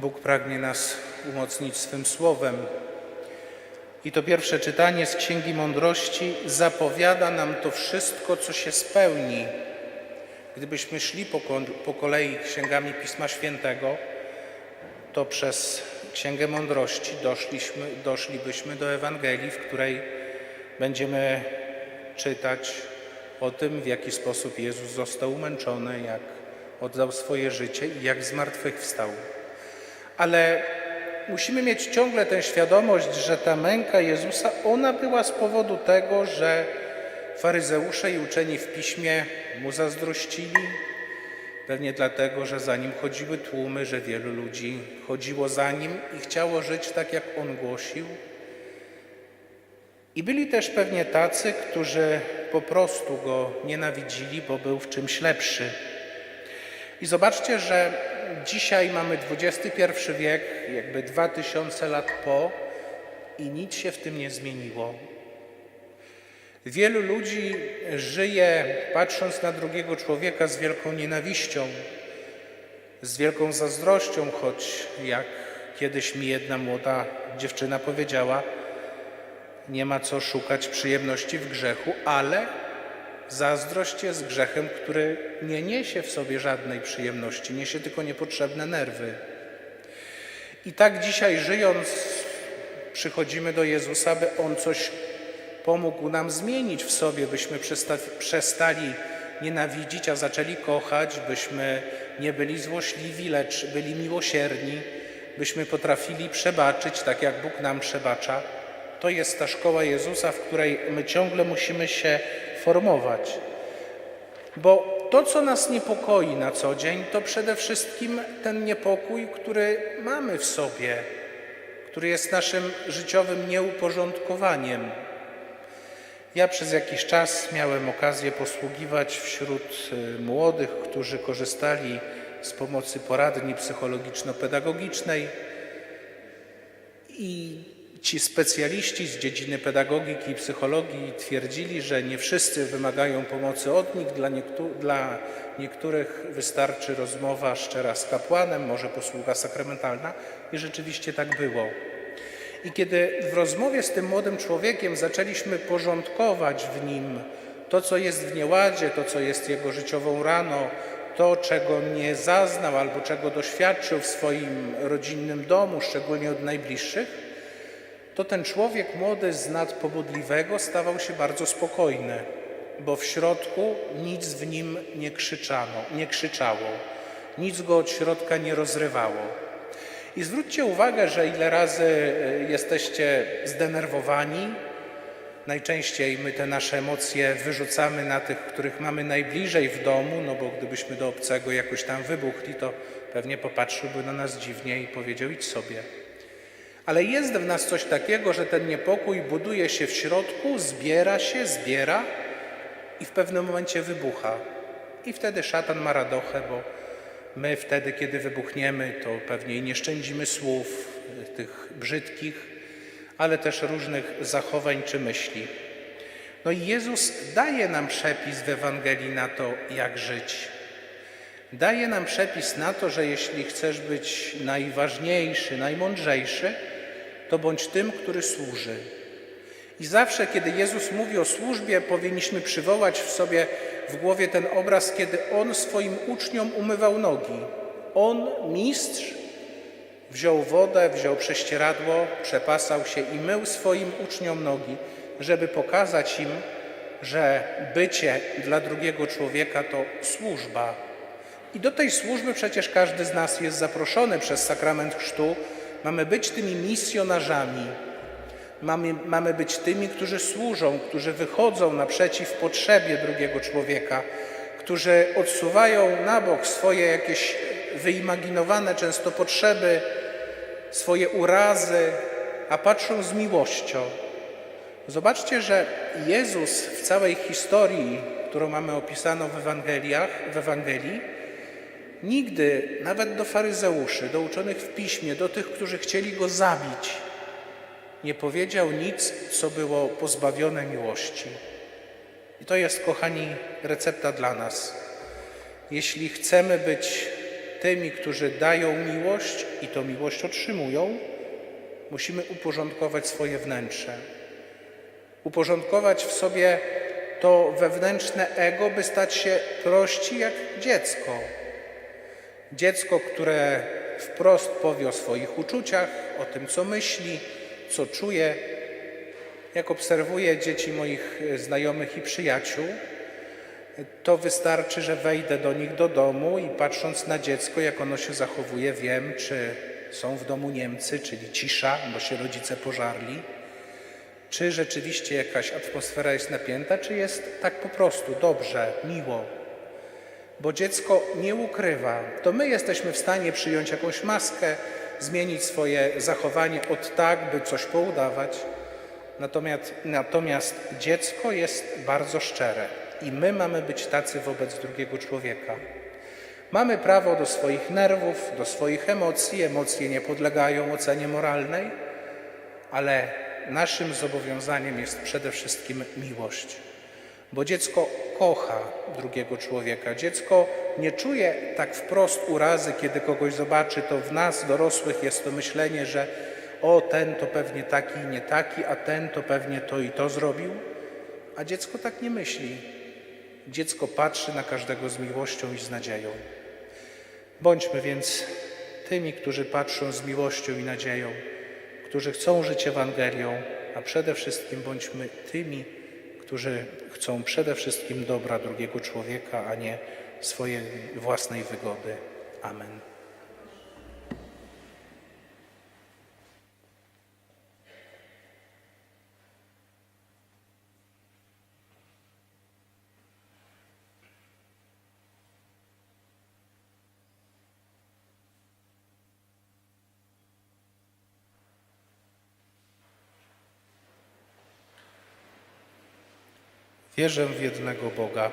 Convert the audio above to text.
Bóg pragnie nas umocnić swym słowem. I to pierwsze czytanie z Księgi Mądrości zapowiada nam to wszystko, co się spełni. Gdybyśmy szli po, ko- po kolei księgami Pisma Świętego, to przez Księgę Mądrości doszliśmy, doszlibyśmy do Ewangelii, w której będziemy czytać o tym, w jaki sposób Jezus został umęczony, jak oddał swoje życie i jak zmartwychwstał. Ale musimy mieć ciągle tę świadomość, że ta męka Jezusa, ona była z powodu tego, że faryzeusze i uczeni w piśmie mu zazdrościli, pewnie dlatego, że za nim chodziły tłumy, że wielu ludzi chodziło za nim i chciało żyć tak, jak on głosił. I byli też pewnie tacy, którzy po prostu go nienawidzili, bo był w czymś lepszy. I zobaczcie, że dzisiaj mamy XXI wiek, jakby 2000 lat po, i nic się w tym nie zmieniło. Wielu ludzi żyje patrząc na drugiego człowieka z wielką nienawiścią, z wielką zazdrością, choć jak kiedyś mi jedna młoda dziewczyna powiedziała, nie ma co szukać przyjemności w grzechu, ale zazdrość jest grzechem, który nie niesie w sobie żadnej przyjemności, niesie tylko niepotrzebne nerwy. I tak dzisiaj żyjąc, przychodzimy do Jezusa, by On coś pomógł nam zmienić w sobie, byśmy przesta- przestali nienawidzić, a zaczęli kochać, byśmy nie byli złośliwi, lecz byli miłosierni, byśmy potrafili przebaczyć, tak jak Bóg nam przebacza. To jest ta szkoła Jezusa, w której my ciągle musimy się formować. Bo to, co nas niepokoi na co dzień, to przede wszystkim ten niepokój, który mamy w sobie, który jest naszym życiowym nieuporządkowaniem. Ja przez jakiś czas miałem okazję posługiwać wśród y, młodych, którzy korzystali z pomocy poradni psychologiczno-pedagogicznej i ci specjaliści z dziedziny pedagogiki i psychologii twierdzili, że nie wszyscy wymagają pomocy od nich, dla, niektó- dla niektórych wystarczy rozmowa szczera z kapłanem, może posługa sakramentalna i rzeczywiście tak było. I kiedy w rozmowie z tym młodym człowiekiem zaczęliśmy porządkować w nim to, co jest w nieładzie, to, co jest jego życiową raną, to, czego nie zaznał albo czego doświadczył w swoim rodzinnym domu, szczególnie od najbliższych, to ten człowiek młody z nadpobudliwego stawał się bardzo spokojny, bo w środku nic w nim nie krzyczano, nie krzyczało, nic go od środka nie rozrywało. I zwróćcie uwagę, że ile razy e, jesteście zdenerwowani, najczęściej my te nasze emocje wyrzucamy na tych, których mamy najbliżej w domu, no bo gdybyśmy do obcego jakoś tam wybuchli, to pewnie popatrzyłby na nas dziwnie i powiedział idź sobie. Ale jest w nas coś takiego, że ten niepokój buduje się w środku, zbiera się, zbiera i w pewnym momencie wybucha. I wtedy szatan ma radochę, bo my wtedy, kiedy wybuchniemy, to pewnie nie szczędzimy słów tych brzydkich, ale też różnych zachowań czy myśli. No i Jezus daje nam przepis w Ewangelii na to, jak żyć. Daje nam przepis na to, że jeśli chcesz być najważniejszy, najmądrzejszy, to bądź tym, który służy. I zawsze, kiedy Jezus mówi o służbie, powinniśmy przywołać w sobie w głowie ten obraz, kiedy On swoim uczniom umywał nogi. On, mistrz, wziął wodę, wziął prześcieradło, przepasał się i mył swoim uczniom nogi, żeby pokazać im, że bycie dla drugiego człowieka to służba. I do tej służby przecież każdy z nas jest zaproszony przez sakrament chrztu. Mamy być tymi misjonarzami, Mamy, mamy być tymi, którzy służą, którzy wychodzą naprzeciw potrzebie drugiego człowieka, którzy odsuwają na bok swoje jakieś wyimaginowane często potrzeby, swoje urazy, a patrzą z miłością. Zobaczcie, że Jezus w całej historii, którą mamy opisaną w Ewangeliach, w Ewangelii, nigdy, nawet do faryzeuszy, do uczonych w piśmie, do tych, którzy chcieli go zabić, nie powiedział nic, co było pozbawione miłości. I to jest, kochani, recepta dla nas. Jeśli chcemy być tymi, którzy dają miłość i tą miłość otrzymują, musimy uporządkować swoje wnętrze. Uporządkować w sobie to wewnętrzne ego, by stać się prości jak dziecko. Dziecko, które wprost powie o swoich uczuciach, o tym, co myśli, co czuje. Jak obserwuję dzieci moich e, znajomych i przyjaciół, to wystarczy, że wejdę do nich do domu i patrząc na dziecko, jak ono się zachowuje, wiem, czy są w domu Niemcy, czyli cisza, bo się rodzice pożarli, czy rzeczywiście jakaś atmosfera jest napięta, czy jest tak po prostu dobrze, miło. Bo dziecko nie ukrywa. To my jesteśmy w stanie przyjąć jakąś maskę, zmienić swoje zachowanie od tak, by coś poudawać. Natomiast, natomiast dziecko jest bardzo szczere i my mamy być tacy wobec drugiego człowieka. Mamy prawo do swoich nerwów, do swoich emocji. Emocje nie podlegają ocenie moralnej, ale naszym zobowiązaniem jest przede wszystkim miłość. Bo dziecko kocha drugiego człowieka. Dziecko nie czuje tak wprost urazy, kiedy kogoś zobaczy. To w nas, dorosłych, jest to myślenie, że o, ten to pewnie taki i nie taki, a ten to pewnie to i to zrobił. A dziecko tak nie myśli. Dziecko patrzy na każdego z miłością i z nadzieją. Bądźmy więc tymi, którzy patrzą z miłością i nadzieją, którzy chcą żyć Ewangelią, a przede wszystkim bądźmy tymi, którzy chcą przede wszystkim dobra drugiego człowieka, a nie swojej własnej wygody. Amen. Wierzę w jednego Boga,